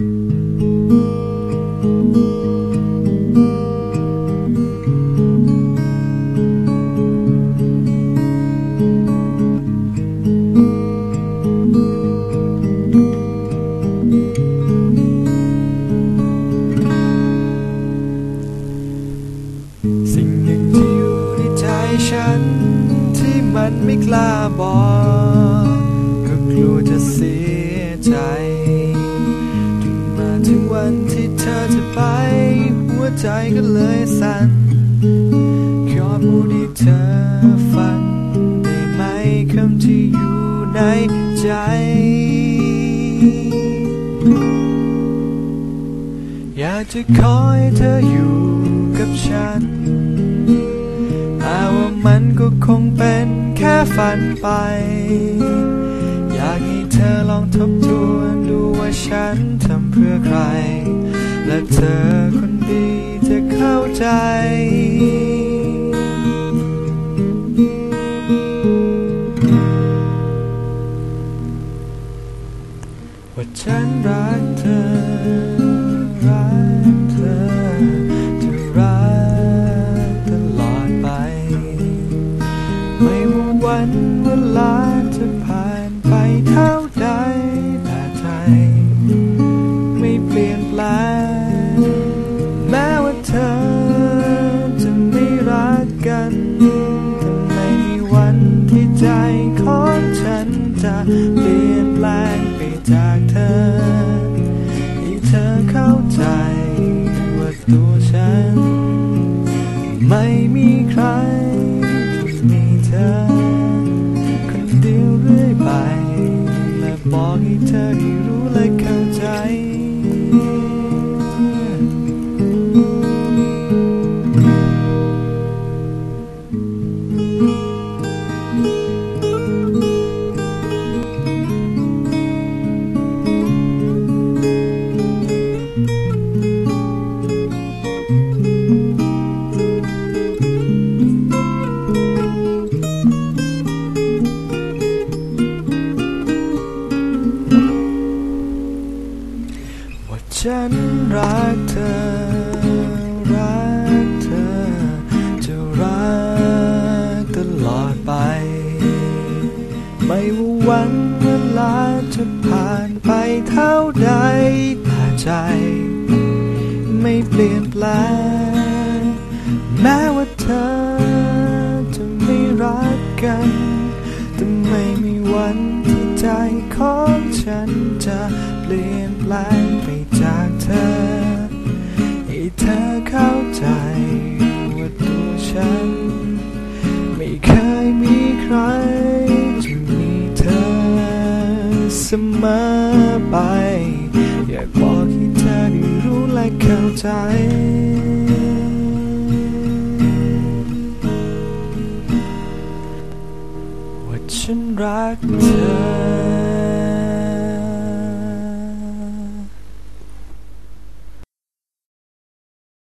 สิ่งหนึ่งที่อยู่ในใจฉัน ที่มันไม่กล้าบอก ก็กลัวจะเสียใจ วันที่เธอจะไป หัวใจก็เลยสั่นขอพูดให้เธอฟังได้ไหมคำที่อยู่ในใจ อยากจะขอให้เธออยู่กับฉันแต่ว่ามันก็คงเป็นแค่ฝันไป อยากให้เธอลองทบทวน ฉันทำเพื่อใคร และเธอคนดีจะเข้าใจ ว่าฉันรักเธอรัก ที่ใจของฉันจะเปลี่ยนแปลงไปจากเธอ ให้เธอเข้าใจว่าตัวฉัน ไม่มีใคร มีเธอ คนเดียวเรื่อยไป และบอกให้เธอได้รู้และเข้าใจ ไม่ว่าวันเวลาจะผ่านไปเท่าใดแต่ใจ ไม่เปลี่ยนแปลง แม้ว่าเธอจะไม่รักกัน แต่ไม่มีวันที่ใจของฉันจะเปลี่ยนแปลงไปจากเธอ ให้เธอเข้าใจว่าตัวฉัน มอไป อยากบอกให้เธอได้รู้และเข้าใจว่าฉันรักเธอ